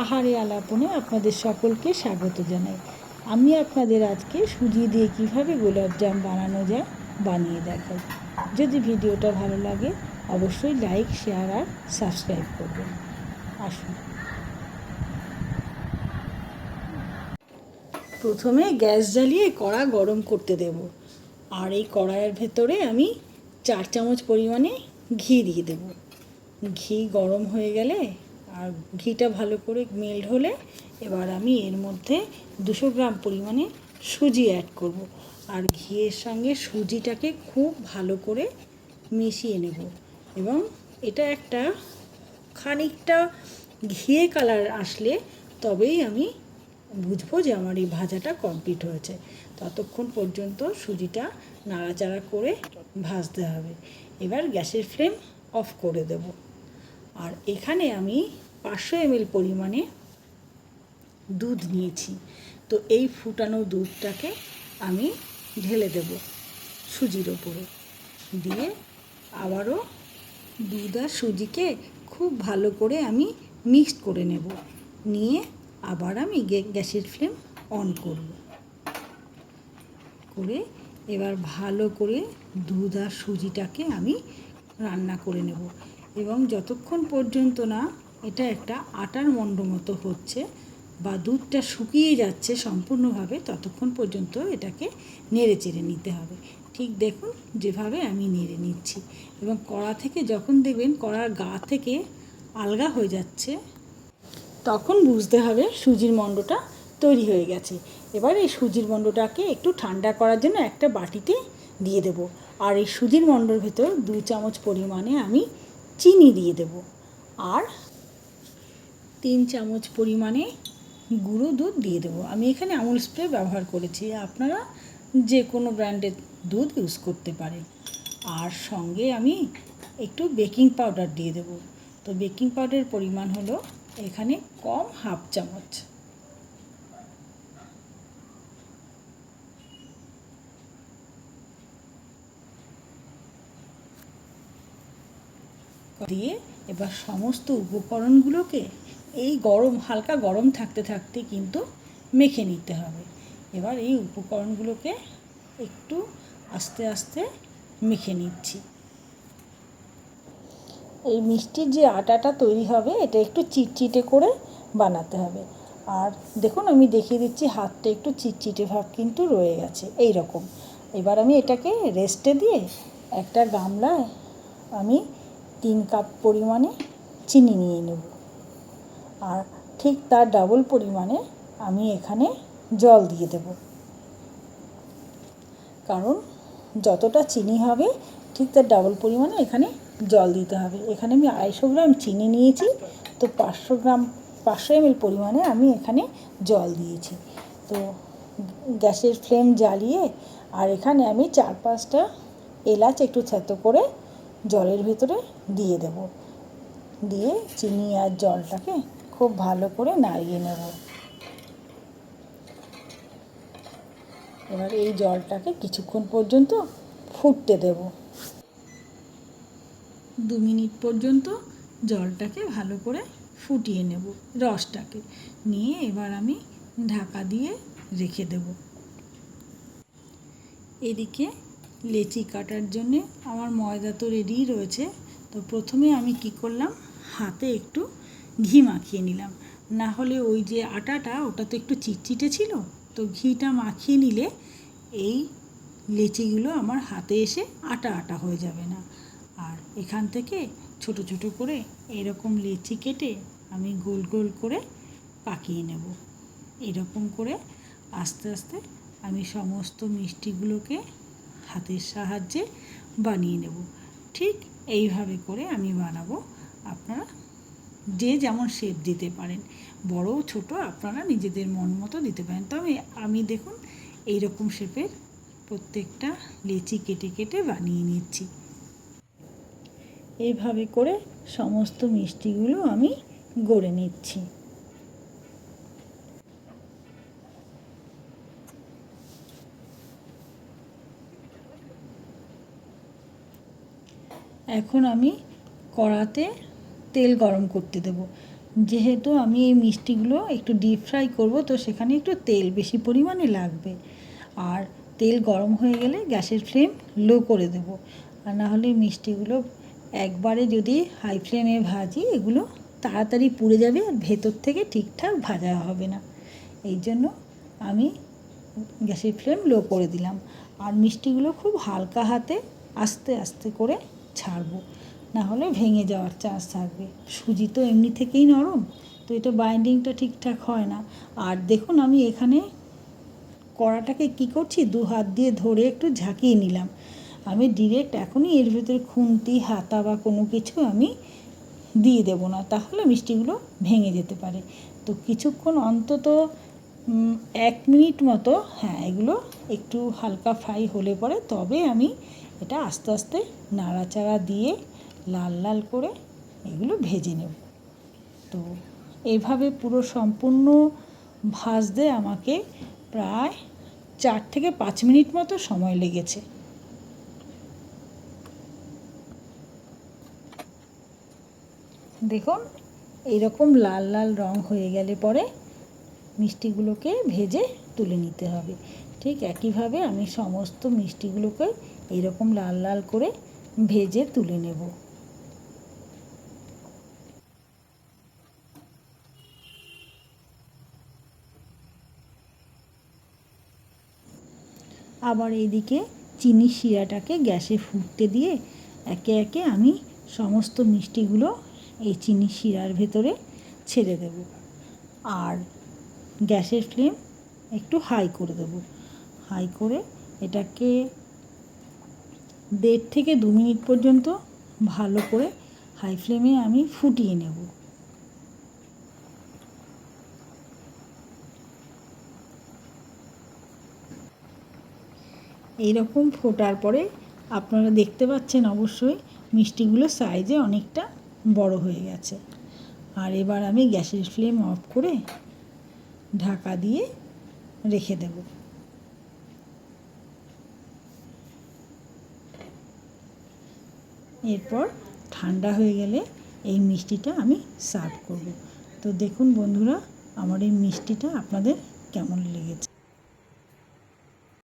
আহারে আলাপনে আপনাদের সকলকে স্বাগত জানাই। আমি আপনাদের আজকে সুজি দিয়ে কীভাবে গোলাপজাম বানানো যায় বানিয়ে দেখাই। যদি ভিডিওটা ভালো লাগে, অবশ্যই লাইক, শেয়ার আর সাবস্ক্রাইব করবেন। আসুন। প্রথমে গ্যাস জ্বালিয়ে কড়া গরম করতে দেব। আর এই কড়াইয়ের ভেতরে আমি চার চামচ পরিমাণে ঘি দিয়ে দেব। ঘি গরম হয়ে গেলে আর ঘিটা ভালো করে মেল্ট হলে এবার আমি এর মধ্যে দুশো গ্রাম পরিমাণে সুজি অ্যাড করব। আর ঘিয়ের সঙ্গে সুজিটাকে খুব ভালো করে মিশিয়ে নেব। এবং এটা একটা খানিকটা ঘিয়ে কালার আসলে তবেই আমি বুঝব যে আমার এই ভাজাটা কমপ্লিট হয়েছে। ততক্ষণ পর্যন্ত সুজিটা নাড়াচাড়া করে ভাজতে হবে। এবার গ্যাসের ফ্লেম অফ করে দেব। আর এখানে আমি পাঁচশো এমএল পরিমাণে দুধ নিয়েছি। তো এই ফুটানো দুধটাকে আমি ঢেলে দেব সুজির ওপরে। দিয়ে আবারও দুধ আর সুজিকে খুব ভালো করে আমি মিক্সড করে নেব। নিয়ে আবার আমি গ্যাসের ফ্লেম অন করব। করে এবার ভালো করে দুধ আর সুজিটাকে আমি রান্না করে নেব। এবং যতক্ষণ পর্যন্ত না এটা একটা আটার মণ্ড মতো হচ্ছে বা দুধটা শুকিয়ে যাচ্ছে সম্পূর্ণভাবে ততক্ষণ পর্যন্ত এটাকে নেড়ে চেড়ে নিতে হবে। ঠিক দেখুন যেভাবে আমি নেড়ে নিচ্ছি এবং কড়া থেকে যখন দেখবেন কড়ার গা থেকে আলগা হয়ে যাচ্ছে, তখন বুঝতে হবে সুজির মণ্ডটা তৈরি হয়ে গেছে। এবার এই সুজির মণ্ডটাকে একটু ঠান্ডা করার জন্য একটা বাটিতে দিয়ে দেব। আর এই সুজির মণ্ডর ভেতর দু চামচ পরিমাণে আমি চিনি দিয়ে দেব। আর তিন চামচ পরিমাণে গুঁড়ো দুধ দিয়ে দেবো। আমি এখানে আমুল স্প্রে ব্যবহার করেছি। আপনারা যে কোনো ব্র্যান্ডের দুধ ইউজ করতে পারেন। আর সঙ্গে আমি একটু বেকিং পাউডার দিয়ে দেবো। তো বেকিং পাউডারের পরিমাণ হলো এখানে কম হাফ চামচ। দিয়ে এবার সমস্ত উপকরণগুলোকে এই গরম, হালকা গরম থাকতে থাকতে কিন্তু মেখে নিতে হবে। এবার এই উপকরণগুলোকে একটু আস্তে আস্তে মেখে নিচ্ছি। এই মিষ্টির যে আটাটা তৈরি হবে, এটা একটু চিটচিটে করে বানাতে হবে। আর দেখুন, আমি দেখিয়ে দিচ্ছি, হাতটা একটু চিটচিটে ভাব কিন্তু রয়ে গেছে এই রকম এবার আমি এটাকে রেস্টে দিয়ে একটা গামলায় আমি তিন কাপ পরিমাণে চিনি নিয়ে নেব। আর ঠিক তার ডাবল পরিমাণে আমি এখানে জল দিয়ে দেব। কারণ যতটা চিনি হবে, ঠিক তার ডাবল পরিমাণে এখানে জল দিতে হবে। এখানে আমি আড়াইশো গ্রাম চিনি নিয়েছি, তো পাঁচশো গ্রাম, পাঁচশো এমএল পরিমাণে আমি এখানে জল দিয়েছি। তো গ্যাসের ফ্লেম জ্বালিয়ে, আর এখানে আমি চার পাঁচটা এলাচ একটু থেতো করে জলের ভিতরে দিয়ে দেব। দিয়ে চিনি আর জলটাকে খুব ভালো করে নাড়িয়ে নেব। এবার এই জলটাকে কিছুক্ষণ পর্যন্ত ফুটতে দেব। দু মিনিট পর্যন্ত জলটাকে ভালো করে ফুটিয়ে নেব, রসটাকে। নিয়ে এবার আমি ঢাকা দিয়ে রেখে দেব। এদিকে লেচি কাটার জন্যে আমার ময়দা তো রেডিই রয়েছে। তো প্রথমে আমি কি করলাম, হাতে একটু ঘি মাখিয়ে নিলাম। না হলে ওই যে আটাটা, ওটা তো একটু চিটচিটে ছিল, তো ঘিটা মাখিয়ে নিলে এই লেচিগুলো আমার হাতে এসে আটা আটা হয়ে যাবে না। আর এখান থেকে ছোট ছোট করে এরকম লেচি কেটে আমি গোল গোল করে পাকিয়ে নেব। এরকম করে আস্তে আস্তে আমি সমস্ত মিষ্টিগুলোকে হাতের সাহায্যে বানিয়ে নেব। ঠিক এইভাবে করে আমি বানাবো। আপনারা যে যেমন শেপ দিতে পারেন। বড় ছোট আপনারা নিজেদের মন মতো দিতে পারেন। তবে আমি দেখুন এই রকম শেপের প্রত্যেকটা লেচি কেটে কেটে বানিয়ে নিচ্ছি। এইভাবে করে সমস্ত মিষ্টিগুলো আমি গড়ে নিচ্ছি। এখন আমি কড়াতে তেল গরম করতে দেব। যেহেতু আমি এই মিষ্টিগুলো একটু ডিপ ফ্রাই করব, তো সেখানে একটু তেল বেশি পরিমাণে লাগবে। আর তেল গরম হয়ে গেলে গ্যাসের ফ্লেম লো করে দেবো। আর না হলে মিষ্টিগুলো একবারে যদি হাই ফ্লেমে ভাজি, এগুলো তাড়াতাড়ি পুড়ে যাবে আর ভেতর থেকে ঠিকঠাক ভাজা হবে না। এই জন্য আমি গ্যাসের ফ্লেম লো করে দিলাম। আর মিষ্টিগুলো খুব হালকা হাতে আস্তে আস্তে করে ছাড়বো। না হলে ভেঙে যাওয়ার চান্স থাকবে। সুজি তো এমনি থেকেই নরম, তো এটা বাইন্ডিংটা ঠিকঠাক হয় না। আর দেখুন, আমি এখানে কড়াটাকে কি করছি? দু হাত দিয়ে ধরে একটু ঝাঁকিয়ে নিলাম। আমি ডিরেক্ট এখনই এর ভিতরে খুন্তি, হাতা বা কোনো কিছু আমি দিয়ে দেব না, তাহলে মিষ্টিগুলো ভেঙে যেতে পারে। তো কিছুক্ষণ অন্তত এক মিনিট মতো হ্যাঁ এগুলো একটু হালকা ফ্রাই হলে পরে তবে আমি এটা আস্তে আস্তে নাড়াচাড়া দিয়ে লাল লাল করে এগুলো ভেজে নেব। তো এভাবে পুরো সম্পূর্ণ ভাজতে আমাকে প্রায় চার থেকে পাঁচ মিনিট মতো সময় লেগেছে। দেখুন, এরকম লাল লাল রং হয়ে গেলে পরে মিষ্টিগুলোকে ভেজে তুলে নিতে হবে। ঠিক একইভাবে আমি সমস্ত মিষ্টিগুলোকে এইরকম লাল লাল করে ভেজে তুলে নেব। আবার এইদিকে চিনি শিরাটাকে গ্যাসে ফুটতে দিয়ে একে একে আমি সমস্ত মিষ্টিগুলো এই চিনি শিরার ভেতরে ছেড়ে দেব। আর গ্যাসের ফ্লেম একটু হাই করে দেব। হাই করে এটাকে দেড় থেকে দু মিনিট পর্যন্ত ভালো করে হাই ফ্লেমে আমি ফুটিয়ে নেব। এইরকম ফোটার পরে আপনারা দেখতে পাচ্ছেন অবশ্যই মিষ্টিগুলো সাইজে অনেকটা বড় হয়ে গেছে। আর এবার আমি গ্যাসের ফ্লেম অফ করে ঢাকা দিয়ে রেখে দেব। এরপর ঠান্ডা হয়ে গেলে এই মিষ্টিটা আমি সার্ভ করব। তো দেখুন বন্ধুরা, আমার এই মিষ্টিটা আপনাদের কেমন লেগেছে।